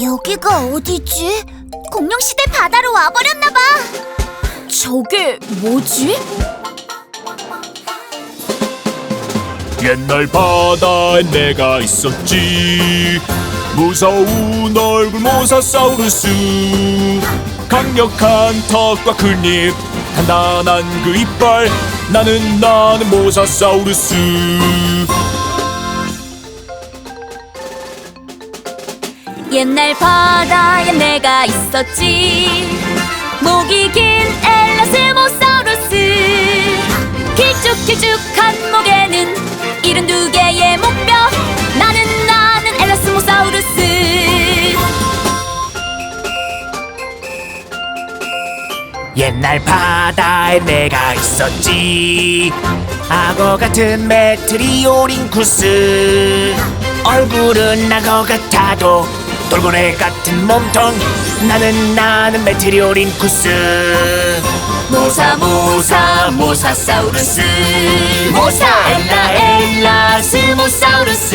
여기가 어디지? 공룡시대 바다로 와버렸나봐. 저게 뭐지? 옛날 바다에 내가 있었지 무서운 얼굴 모사사우루스 강력한 턱과 큰 입 단단한 그 이빨 나는 나는 모사사우루스 옛날 바다에 내가 있었지. 목이 긴 엘라스모사우루스. 길쭉길쭉한 목에는 이른 두 개의 목뼈. 나는 나는 엘라스모사우루스. 옛날 바다에 내가 있었지 악어 같은 메트리오링쿠스 얼굴은 악어 같아도 돌고래 같은 몸통. 나는 나는 메트리오링쿠스. 모사 모사 모사사우루스. 모사! 엘라 엘라 스모사우루스.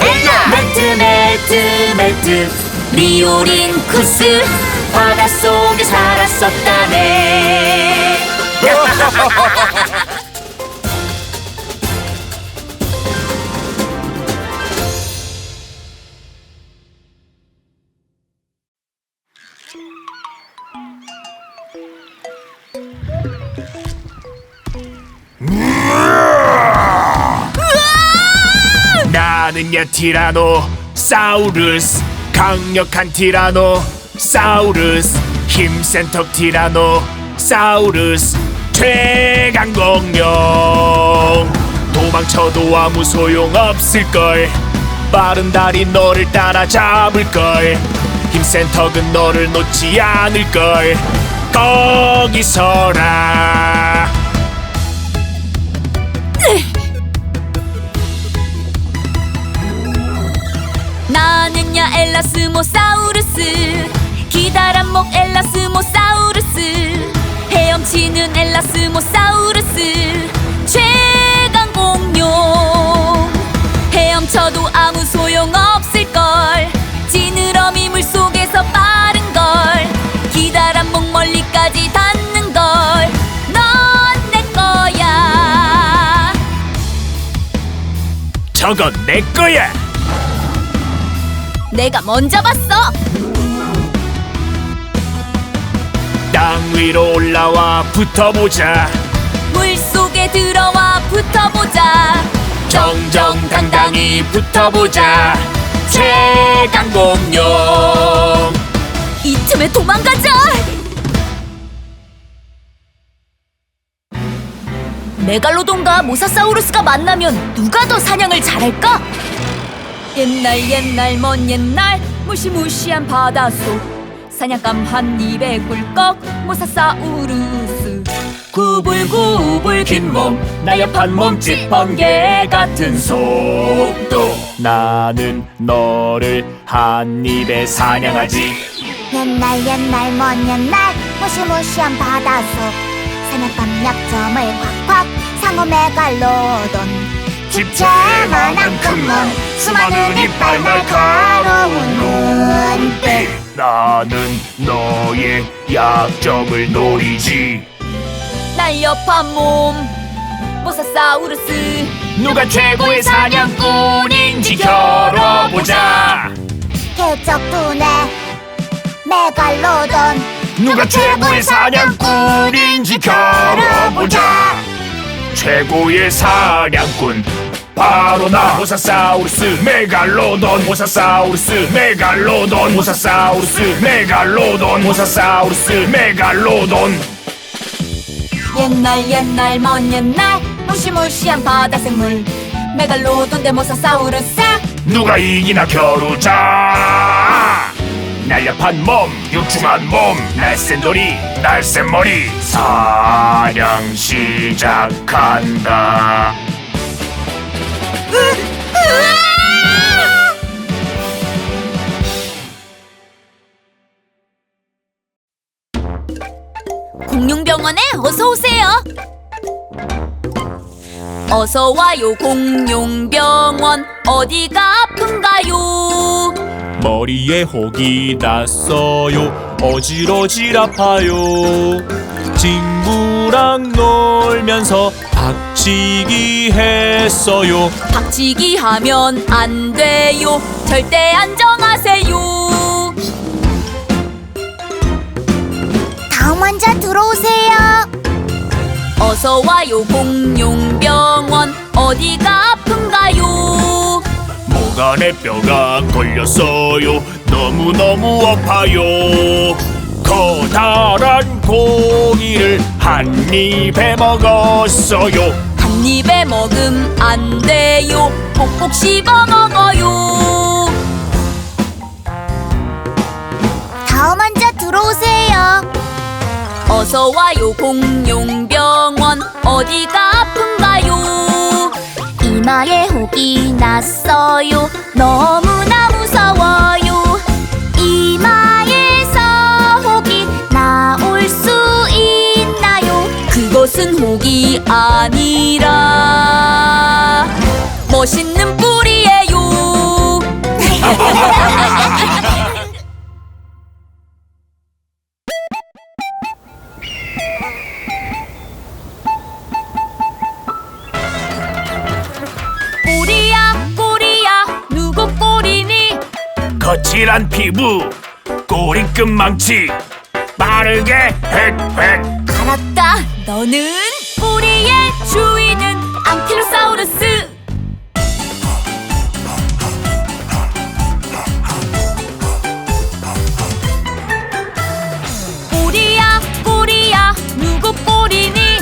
엘라! 매트 매트 매트. 리오링쿠스. 바닷속에 살았었다네 나는야 티라노 사우루스 강력한 티라노 사우루스 힘센 턱 티라노 사우루스 최강 공룡. 도망쳐도 아무 소용 없을걸. 빠른 다리 너를 따라잡을걸. 힘센 턱은 너를 놓지 않을걸. 거기 서라 나는야 엘라스모사우루스. 기다란 목 엘라스모사우루스. 헤엄치는 엘라스모사우루스 저건 내 거야. 내가 먼저 봤어. 땅 위로 올라와 붙어보자. 물 속에 들어와 붙어보자. 정정당당히 붙어보자. 최강 공룡. 이 틈에 도망가자 메갈로돈과 모사사우루스가 만나면 누가 더 사냥을 잘할까? 옛날 옛날 먼 옛날 무시무시한 바닷속. 사냥감 한 입에 꿀꺽 모사사우루스. 구불구불 긴 몸 나약한 몸짓 번개 같은 속도. 나는 너를 한 입에 사냥하지. 옛날 옛날 먼 옛날 무시무시한 바닷속 사냥감 약점을 콱콱 상어 메갈로돈 집채만한 큰몸 수많은 이빨 날카로운 눈빛. 나는 너의 약점을 노리지. 날렵한 몸 모사사우루스. 누가 최고의 사냥꾼인지 겨뤄보자. 개척 두뇌 메갈로돈 누가 최고의 사냥꾼인지 겨뤄보자. 최고의 사냥꾼. 바로 나 모사사우루스 메갈로돈. 모사사우루스 메갈로돈. 모사사우루스 메갈로돈. 모사사우루스 메갈로돈. 옛날 옛날 먼 옛날 무시무시한 바다 생물. 메갈로돈 대 모사사우루스. 누가 이기나 겨루자 날렵한 몸 육중한 몸 날쌘 돌이 날쌘 머리 사냥 시작한다 공룡병원에 어서 오세요. 어서 와요 공룡병원 어디가 아픈가요? 머리에 혹이 났어요 어지러질 아파요 친구랑 놀면서 박치기 했어요 박치기 하면 안 돼요. 절대 안정하세요. 다음 환자 들어오세요. 어서 와요 공룡병원 어디가 아픈가요? 목안에 뼈가 걸렸어요 너무너무 아파요 커다란 고기를 한 입에 먹었어요 한 입에 먹음 안 돼요. 꼭꼭 씹어 먹어요. 다음 환자 들어오세요. 어서 와요 공룡병원 어디가 혹이 났어요. 너무나 무서워요. 이마에서 혹이 나올 수 있나요? 그것은 혹이 아니라 멋있는 뿔 거칠한 피부 꼬리끝 망치 빠르게 획획. 알았다. 너는 꼬리의 주인은 앙킬로사우루스. 꼬리야 꼬리야 누구 꼬리니?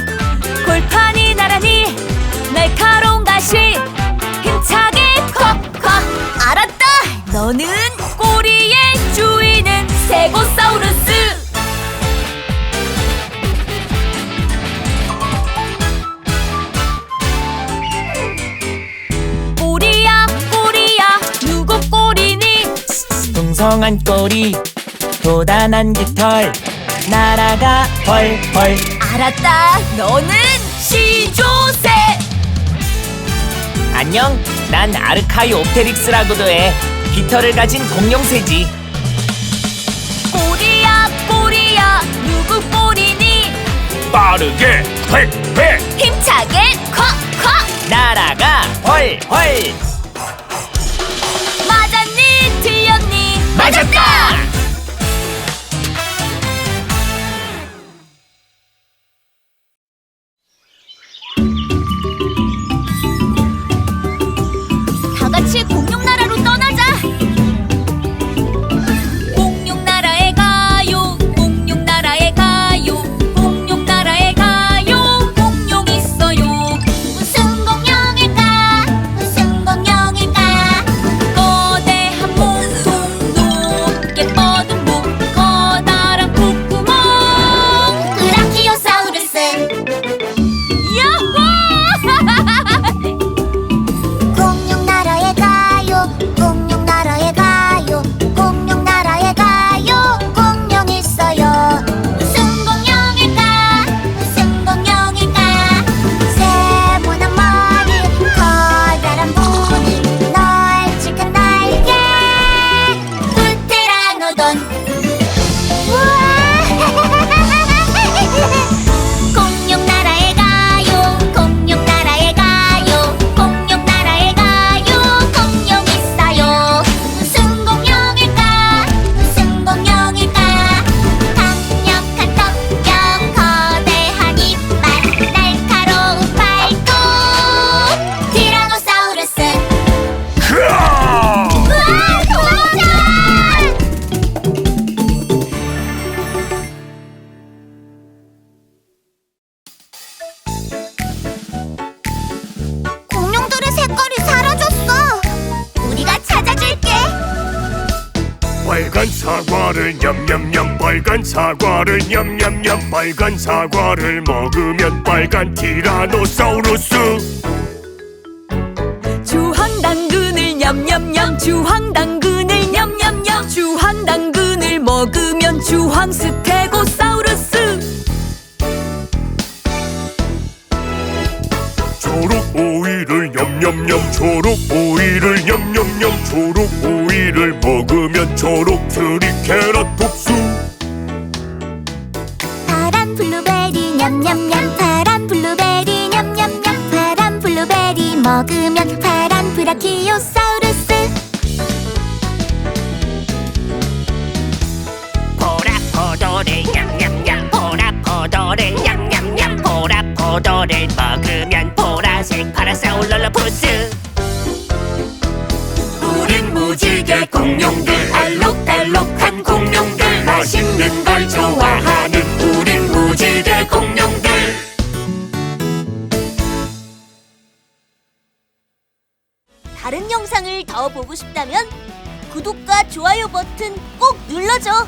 골판이 나란히 날카로운 가시. 힘차게 콱콱 알았다. 너는 풍성한 꼬리 도단한 깃털. 날아가 헐헐 알았다. 너는 시조새 안녕. 난 아르카이 옵테릭스라고도 해. 깃털을 가진 공룡새지. 꼬리야 꼬리야. 누구 꼬리니? 빠르게 획획 힘차게 콱콱. 날아가 헐헐 맞았다 다 빨간 사과를 냠냠냠 빨간 사과를 냠냠냠 빨간 사과를 먹으면 빨간 티라노사우루스. 주황 당근을 냠냠냠 주황 당근을 냠냠냠 주황 당근을 먹으면 주황 스테고사 냠냠냠 초록 오이를 냠냠냠 초록 오이를 먹으면 초록 트리케라톱스 파란 블루베리 냠냠냠 파란 블루베리 냠냠냠 파란 블루베리 먹으면 파란 브라키오사우루스 보라 포도를 냠냠냠 보라 포도를 냠냠냠 보라 포도를 먹으면 보라색 파라사울랄라푸스 우린 무지개 공룡들 알록달록한 공룡들 맛있는 걸 좋아하는 우린 무지개 공룡들 다른 영상을 더 보고 싶다면 구독과 좋아요 버튼 꼭 눌러줘.